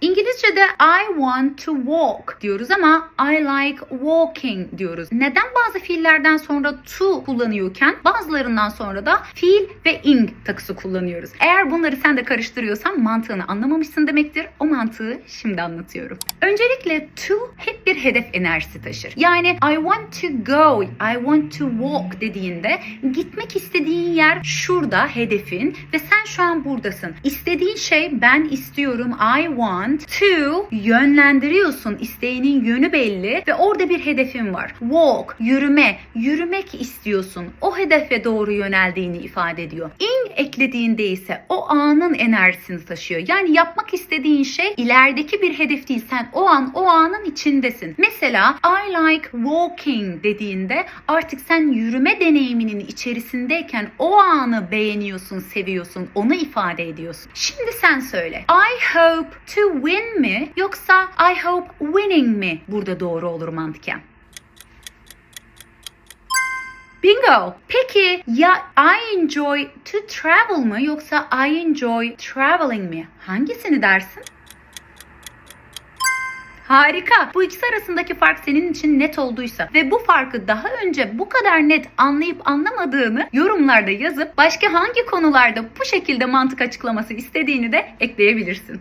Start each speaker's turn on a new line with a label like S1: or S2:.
S1: İngilizce'de I want to walk diyoruz ama I like walking diyoruz. Neden bazı fiillerden sonra to kullanıyorken bazılarından sonra da fiil ve ing takısı kullanıyoruz. Eğer bunları sen de karıştırıyorsan mantığını anlamamışsın demektir. O mantığı şimdi anlatıyorum. Öncelikle to hep bir hedef enerjisi taşır. Yani I want to go, I want to walk dediğinde gitmek istediğin yer şurada hedefin ve sen şu an buradasın. İstediğin şey ben istiyorum, I want to yönlendiriyorsun. İsteğinin yönü belli ve orada bir hedefin var. Walk, yürüme, yürümek istiyorsun. O hedefe doğru yöneldiğini ifade ediyor. In eklediğinde ise o anın enerjisini taşıyor. Yani yapmak istediğin şey ilerideki bir hedef değil. Sen o an o anın içindesin. Mesela I like walking dediğinde artık sen yürüme deneyiminin içerisindeyken o anı beğeniyorsun, seviyorsun, onu ifade ediyorsun. Şimdi sen söyle. I hope to win mi yoksa I hope winning mi burada doğru olur mantıken? Bingo. Peki ya I enjoy to travel mı yoksa I enjoy traveling mi? Hangisini dersin? Harika. Bu ikisi arasındaki fark senin için net olduysa ve bu farkı daha önce bu kadar net anlayıp anlamadığını yorumlarda yazıp başka hangi konularda bu şekilde mantık açıklaması istediğini de ekleyebilirsin.